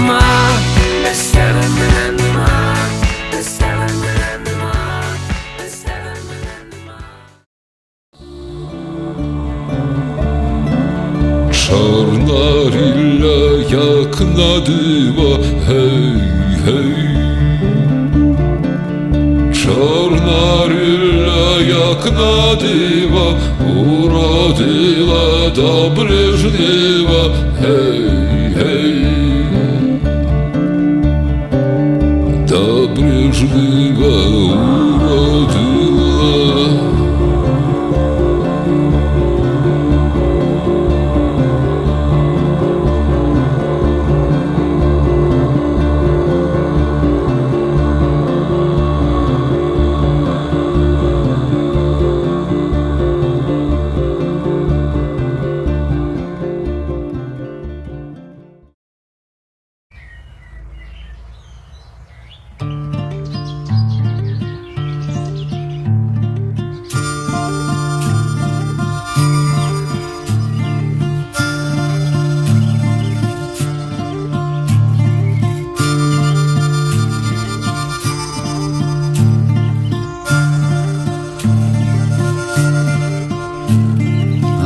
нема, без тебе мене нема, без тебе мене нема, без. Чорна рілля, як на диво, гей, гей. Чорна рілля, як на диво, уродила добре жнива, гей, гей.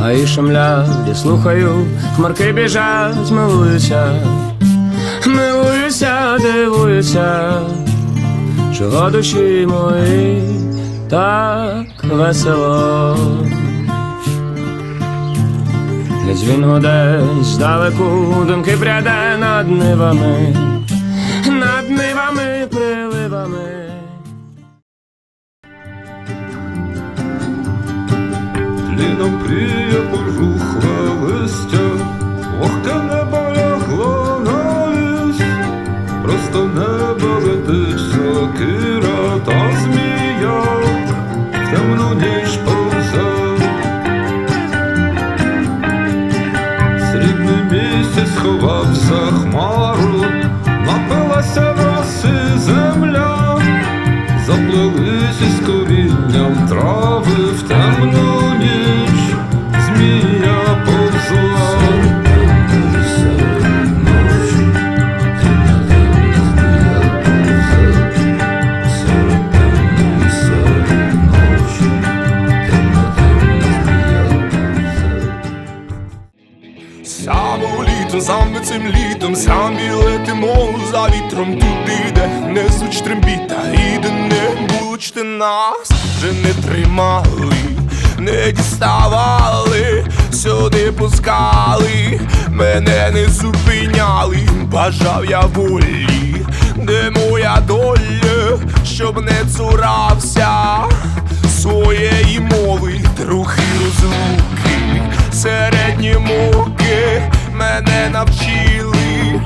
Гаї шумлять, я слухаю, хмарки біжать, милуюся, милуюся, дивуюся, чого душі мої так весело. Десь він здалеку, думки пряде над нивами, não cria саме цим літом, самі летимо за вітром туди, де не звуч трембіта, і де не будь нас. Вже не тримали, не діставали, сюди пускали, мене не зупиняли, бажав я волі, де моя доля, щоб не цурався? Своєї мови, трохи розлуки, середні муки мене навчили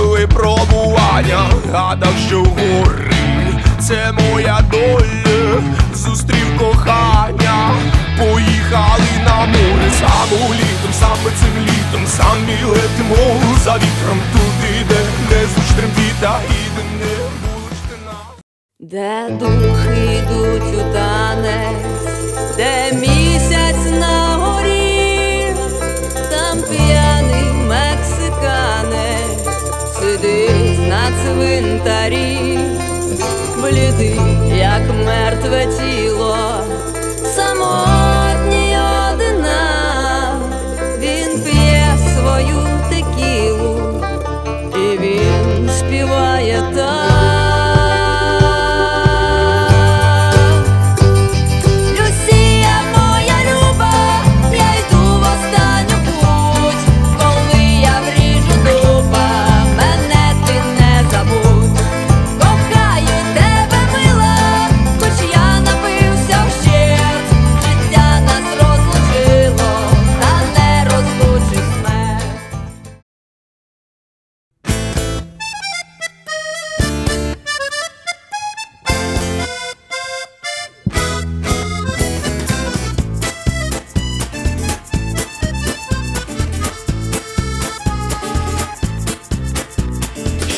випробування, гадав, що гори. Це моя доля, зустрів кохання, поїхали на море, саме літом, саме цим літом, самі летимо за вітром. Туди, де не звуч трембіта і не будь нас. Де духи йдуть у танець, де місяць цвинтарі, бліди, як мертве тіло,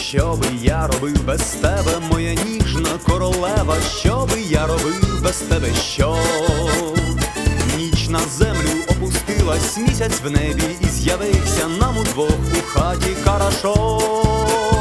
Що би я робив без тебе, моя ніжна королева, що би я робив без тебе, що? Ніч на землю опустилась, місяць в небі і з'явився нам удвох у хаті карашо.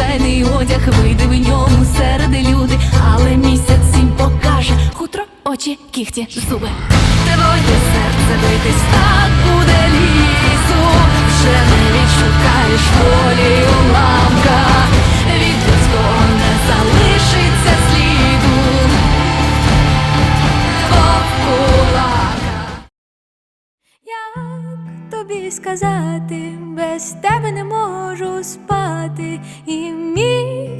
Одяг, вийди в ньому серед люди, але місяць їм покаже хутро, очі, кіхті, зуби. Твоє серце битись так буде лісу, вже не відшукаєш волі уламка, від людського залишиться сліду. Як тобі сказати, без тебе не можу спати, і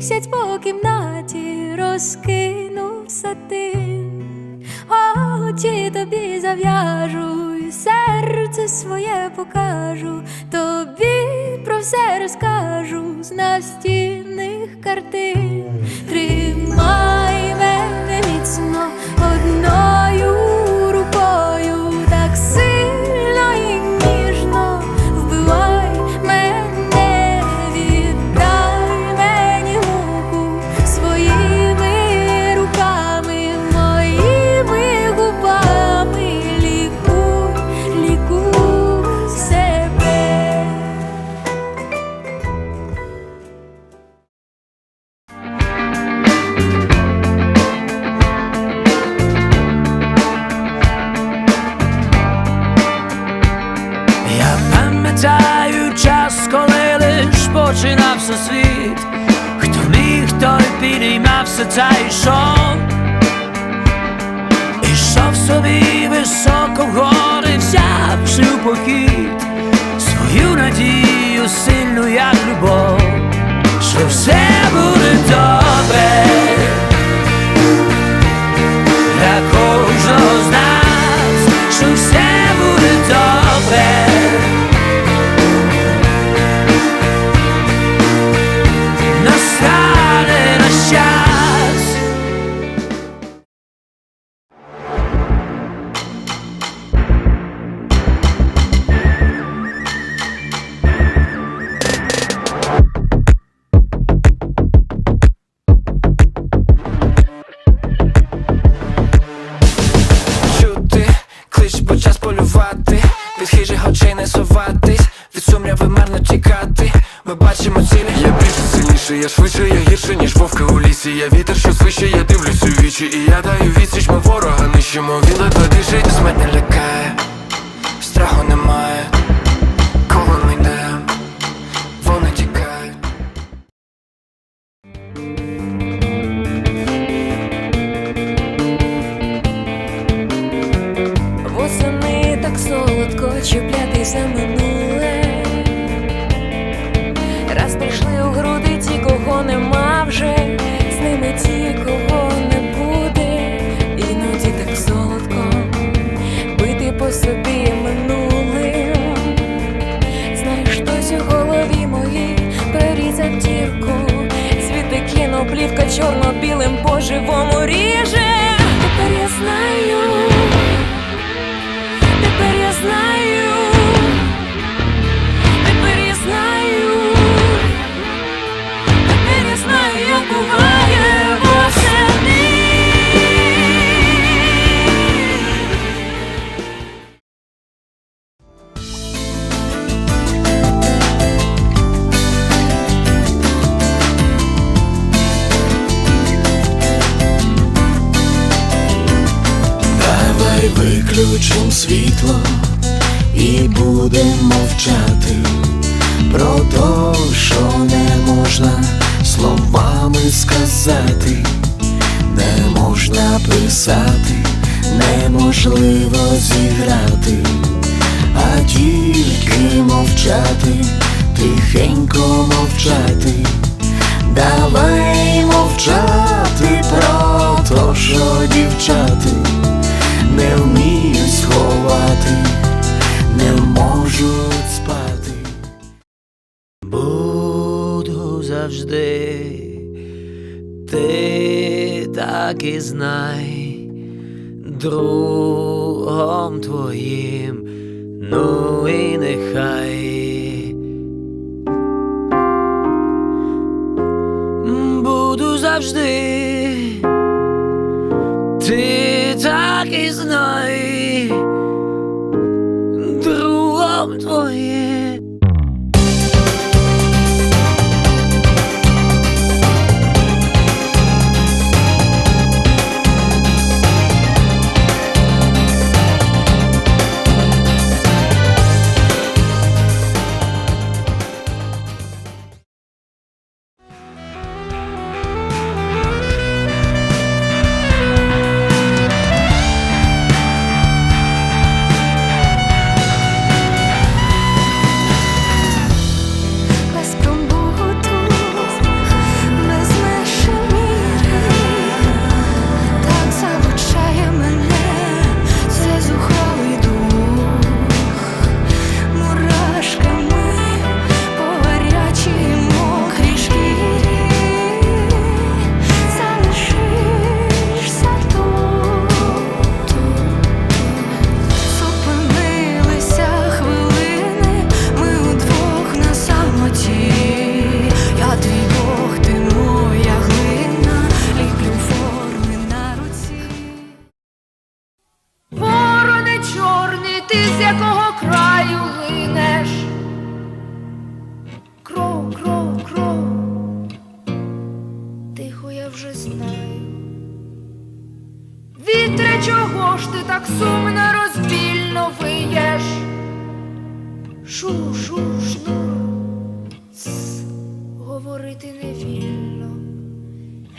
місяць по кімнаті розкинув сатин. Очі тобі зав'яжу, і серце своє покажу, тобі про все розкажу з настінних картин. Тримай мене міцно одною собі високо гори взявши у похід. Свою надію сильну, як любов, що все буде добре я швидше, я гірше, ніж вовка у лісі. Я вітер, що свище, я дивлюсь у вічі, і я даю відсіч, ми ворога нищимо, він ледве дишить. Смерть не лякає, страху немає, так і знай, другом твоїм, ну і нехай. Буду завжди, чого ж ти так сумно розвільно виєш? Шу, шу, шнур, Цс, говорити не вільно.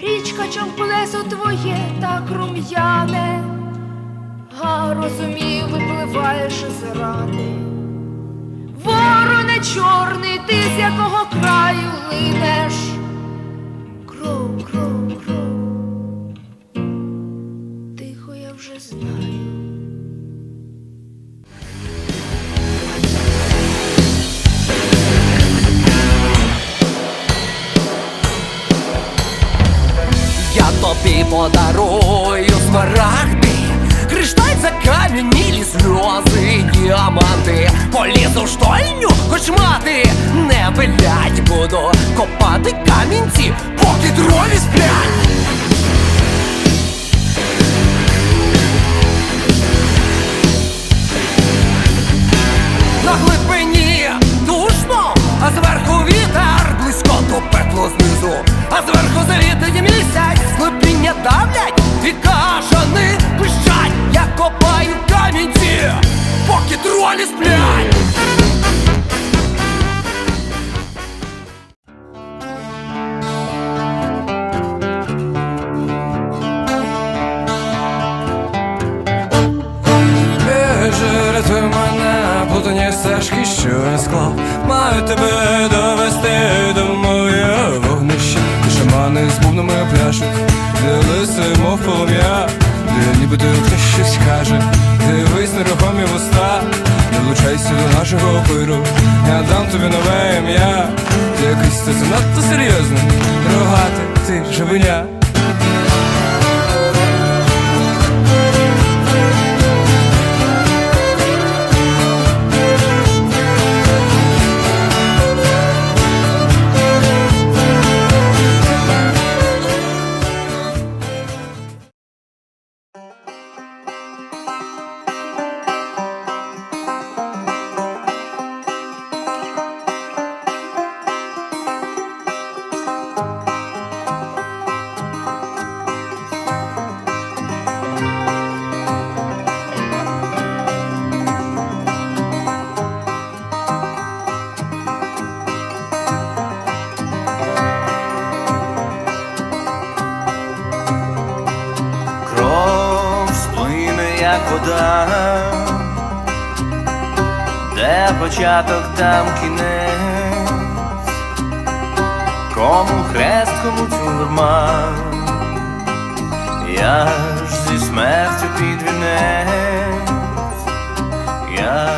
Річка чом плесо твоє так рум'яне, а розумію, випливаєш із рани. Вороне чорний, ти з якого краю линеш? Тобі подарую смарагди. Кришталь кам'яні сльози, діаманти. Полізу в штольню, хоч мати. Не вилять Буду копати камінці, поки дролі сплять. На глибині душно, а зверху до пекло знизу, а зверху завітить місяць, склепіння давлять і кажани пищать, я копаю камінці, поки тролі сплять. Щось каже, дивись нерухомі вуста Долучайся до нашого пиру, я дам тобі нове ім'я Ти якийсь ти занадто серйозний, рогати, ти живеня як вода, де початок, там кінець, кому хрест, кому тюрма, я ж зі смертю під вінець, я